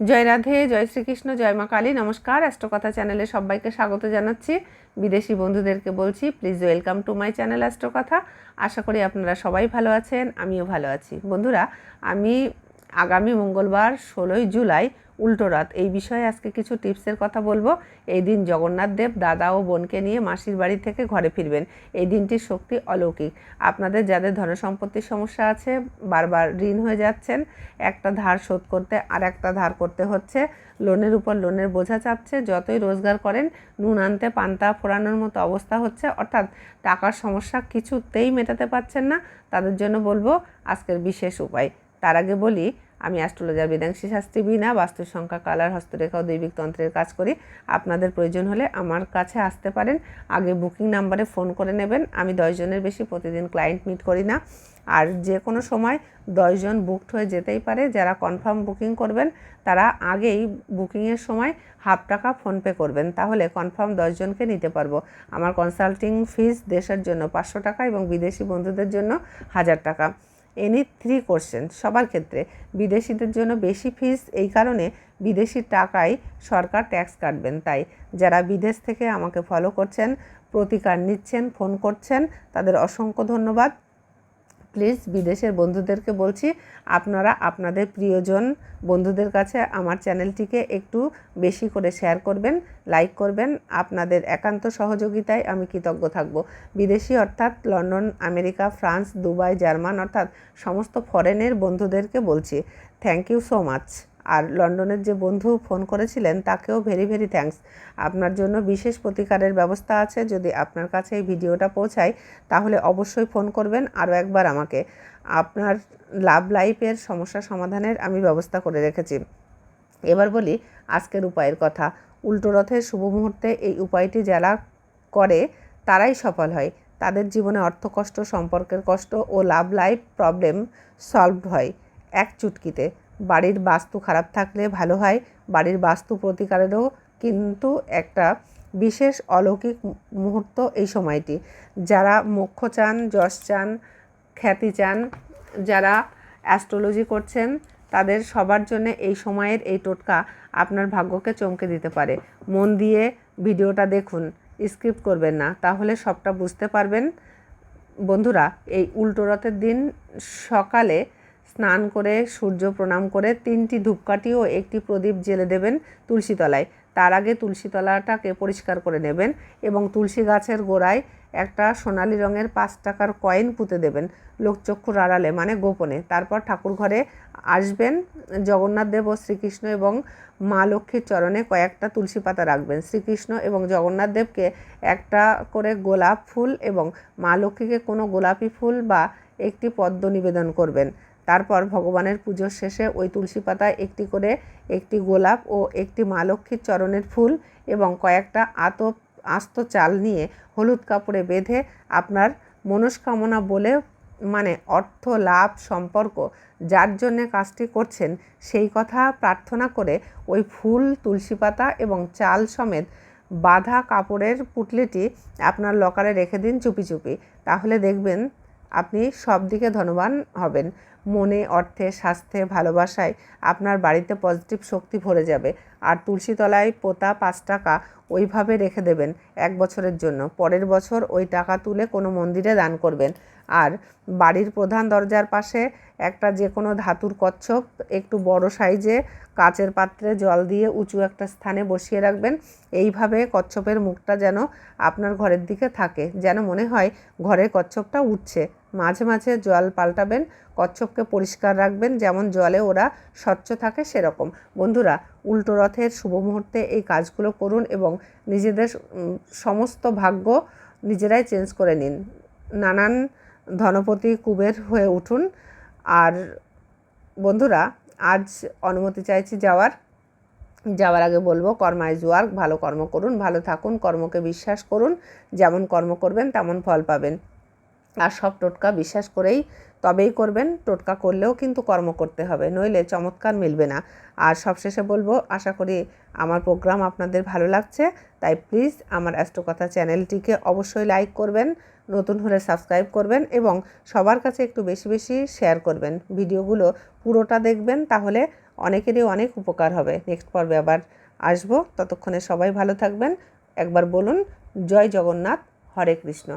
জয় রাধে, জয় শ্রীকৃষ্ণ, জয় মা কালী। নমস্কার, অ্যাস্ট্রোকথা চ্যানেলে সবাইকে স্বাগত জানাচ্ছি। বিদেশি বন্ধুদেরকে বলছি please welcome to my channel Astrokatha. আশা করি আপনারা সবাই ভালো আছেন, আমিও ভালো আছি। বন্ধুরা, আমি আগামী মঙ্গলবার ষোলোই জুলাই উল্টো রাত। এই বিষয়ে আজকে কিছু টিপসের কথা বলব। এই দিন জগন্নাথ দেব দাদা ও বোনকে নিয়ে মাসির বাড়ি থেকে ঘরে ফিরবেন। এই দিনটির শক্তি অলৌকিক। আপনাদের যাদের ধনসম্পত্তির সমস্যা আছে, বারবার ঋণ হয়ে যাচ্ছেন, একটা ধার শোধ করতে আর একটা ধার করতে হচ্ছে। লোনের উপর লোনের বোঝা চাপছে, যতই রোজগার করেন, নুন আনতে, পান্তা ফোরানোর মতো অবস্থা হচ্ছে। অর্থাৎ টাকার সমস্যা কিছুতেই মেটাতে পারছেন না। তাদের জন্য বলব আজকের বিশেষ উপায়। তার আগে বলি, আমি অ্যাস্ট্রোলজার বেদাংশী শাস্ত্রী, বিনা বাস্তু সংখ্যা কালার হস্তরেখা ও দৈবিক তন্ত্রের কাজ করি। আপনাদের প্রয়োজন হলে আমার কাছে আসতে পারেন। আগে বুকিং নাম্বারে ফোন করে নেবেন। আমি দশজনের বেশি প্রতিদিন ক্লায়েন্ট মিট করি না। আর যে কোনো সময় দশজন বুকড হয়ে যেতেই পারে। যারা কনফার্ম বুকিং করবেন, তারা আগেই বুকিংয়ের সময় হাফ টাকা ফোনপে করবেন। তাহলে কনফার্ম দশজনকে নিতে পারব। আমার কনসাল্টিং ফিস দেশের জন্য পাঁচশো টাকা এবং বিদেশি বন্ধুদের জন্য হাজার টাকা। এনি থ্রি কোশ্চেন সবার ক্ষেত্রে। বিদেশিদের জন্য বেশি ফিস এই কারণে বিদেশি টাকায় সরকার ট্যাক্স কাটবেন। তাই যারা বিদেশ থেকে আমাকে ফলো করছেন, প্রতিকার নিচ্ছেন ফোন করছেন, তাদের অসংখ্য ধন্যবাদ। প্লিজ বিদেশের বন্ধুদেরকে বলছি, আপনারা আপনাদের প্রিয়জন বন্ধুদের কাছে আমার চ্যানেলটিকে একটু বেশি করে শেয়ার করবেন লাইক করবেন। আপনাদের একান্ত সহযোগিতায় আমি কৃতজ্ঞ থাকব। বিদেশি অর্থাৎ London, America, France, Dubai, German অর্থাৎ সমস্ত ফরেনের বন্ধুদেরকে বলছি থ্যাংক ইউ সো মাচ আর লন্ডনের যে বন্ধু ফোন করেছিলেন, তাকেও ভেরি ভেরি থ্যাঙ্কস আপনার জন্য বিশেষ প্রতিকারের ব্যবস্থা আছে, যদি আপনার কাছে এই ভিডিওটা পৌঁছায়, তাহলে অবশ্যই ফোন করবেন আরও একবার আমাকে। আপনার লাভ লাইফের সমস্যা সমাধানের আমি ব্যবস্থা করে রেখেছি। এবার বলি আজকের উপায়ের কথা। উল্টো রথের শুভ মুহূর্তে এই উপায়টি যারা করে, তারাই সফল হয়। তাদের জীবনে অর্থ কষ্ট, সম্পর্কের কষ্ট ও লাভ লাইফ প্রবলেম সলভ হয় এক চুটকিতে। বাড়ির বাস্তু খারাপ থাকলে ভালো হয়। বাড়ির বাস্তু প্রতিকারেরও কিন্তু একটা বিশেষ অলৌকিক মুহূর্ত এই সময়টি। যারা মোক্ষ চান, যশ চান, খ্যাতি চান, যারা অ্যাস্ট্রোলজি করছেন, তাদের সবার জন্য এই সময়ের এই টোটকা আপনার ভাগ্যকে চমকে দিতে পারে। মন দিয়ে ভিডিওটা দেখুন স্ক্রিপ্ট করবেন না, তাহলে সবটা বুঝতে পারবেন। বন্ধুরা, এই উল্টো রথের দিন সকালে স্নান করে, সূর্য প্রণাম করে, তিনটি ধূপকাঠি ও একটি প্রদীপ জেলে দেবেন তুলসীতলায়। তার আগে তুলসীতলাটাকে পরিষ্কার করে নেবেন এবং তুলসী গাছের গোড়ায় একটা সোনালি রঙের পাঁচ টাকার কয়েন পুঁতে দেবেন লোকচক্ষুর আড়ালে মানে গোপনে। তারপর ঠাকুর ঘরে আসবেন, জগন্নাথ দেব ও শ্রীকৃষ্ণ এবং মা লক্ষ্মীর চরণে কয়েকটা তুলসী পাতা রাখবেন। শ্রীকৃষ্ণ এবং জগন্নাথ দেবকে একটা করে গোলাপ ফুল এবং মা লক্ষ্মীকে কোনো গোলাপি ফুল বা একটি পদ্ম নিবেদন করবেন। তারপর ভগবানের পুজোর শেষে ওই তুলসী পাতায় একটি করে একটি গোলাপ ও একটি মা লক্ষ্মীর চরণের ফুল এবং কয়েকটা আত আস্ত চাল নিয়ে হলুদ কাপড়ে বেঁধে আপনার মনস্কামনা বলে মানে অর্থ, লাভ, সম্পর্ক যার জন্যে কাজটি করছেন সেই কথা প্রার্থনা করে ওই ফুল, তুলসী পাতা এবং চাল সমেত বাঁধা কাপড়ের পুটলিটি আপনার লকারে রেখে দিন চুপি চুপি। তাহলে দেখবেন আপনি সব দিকে ধনবান হবেন। মনে, অর্থে, স্বাস্থ্যে, ভালোবাসায় আপনার বাড়িতে পজিটিভ শক্তি ভরে যাবে। আর তুলসী তলায় পোতা পাঁচ টাকা ওইভাবে রেখে দেবেন এক বছরের জন্য। পরের বছর ওই টাকা তুলে কোনো মন্দিরে দান করবেন। আর বাড়ির প্রধান দরজার পাশে একটা যে কোনো ধাতুর কচ্ছপ, একটু বড় সাইজে কাচের পাত্রে জল দিয়ে উঁচু একটা স্থানে বসিয়ে রাখবেন। এইভাবে কচ্ছপের মুখটা যেন আপনার ঘরের দিকে থাকে। যেন মনে হয় ঘরের কচ্ছপটা উঠছে। মাঝে মাঝে জল পাল্টাবেন, কচ্ছপকে পরিষ্কার রাখবেন, যেমন জলে ওরা স্বচ্ছ থাকে সেরকম। বন্ধুরা, উল্টো রথের শুভ মুহূর্তে এই কাজগুলো করুন এবং নিজেদের সমস্ত ভাগ্য নিজেরাই চেঞ্জ করে নিন। নানান ধনপতি কুবের হয়ে উঠুন। আর বন্ধুরা, আজ অনুমতি চাইছি যাওয়ার। যাওয়ার আগে বলব, কর্ম কর্মায় জোয়ার ভালো কর্ম করুন, ভালো থাকুন, কর্মকে বিশ্বাস করুন, যেমন কর্ম করবেন, তেমন ফল পাবেন। আর সব টোটকা বিশ্বাস করেই তবেই করবেন, টোটকা করলেও কিন্তু কর্ম করতে হবে, নইলে চমৎকার মিলবে না। আর সবশেষে বলব, আশা করি আমার প্রোগ্রাম আপনাদের ভালো লাগছে, তাই প্লিজ আমার অ্যাস্ট্রোকথা চ্যানেলটিকে অবশ্যই লাইক করবেন, নতুন হলে সাবস্ক্রাইব করবেন এবং সবার কাছে একটু বেশি বেশি শেয়ার করবেন। ভিডিওগুলো পুরোটা দেখবেন, তাহলে অনেকেরই অনেক উপকার হবে। নেক্সট পর্বে আবার আসব। ততক্ষণে সবাই ভালো থাকবেন। একবার বলুন, জয় জগন্নাথ, হরে কৃষ্ণ।